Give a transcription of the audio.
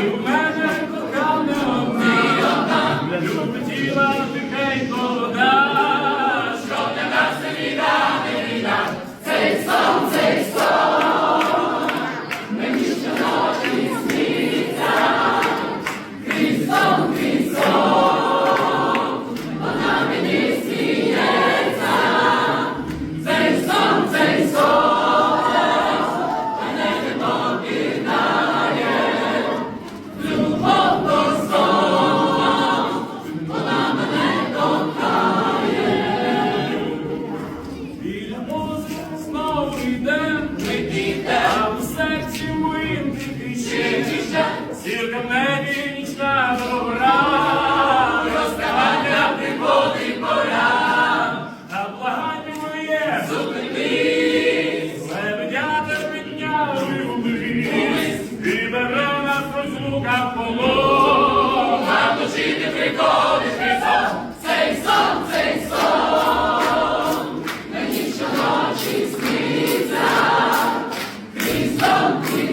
Magical Calum, the Upper Petiva, the Painful Іде, не піде, а в серці у ти кричиш, зірка в небі нічна добра, розставай нам пригоди пора, благання моє. Зупинись, лебедята підняли вниз, і бере нас розлука полон, на душі ти приходиш, цей сон, цей сон. сні. one.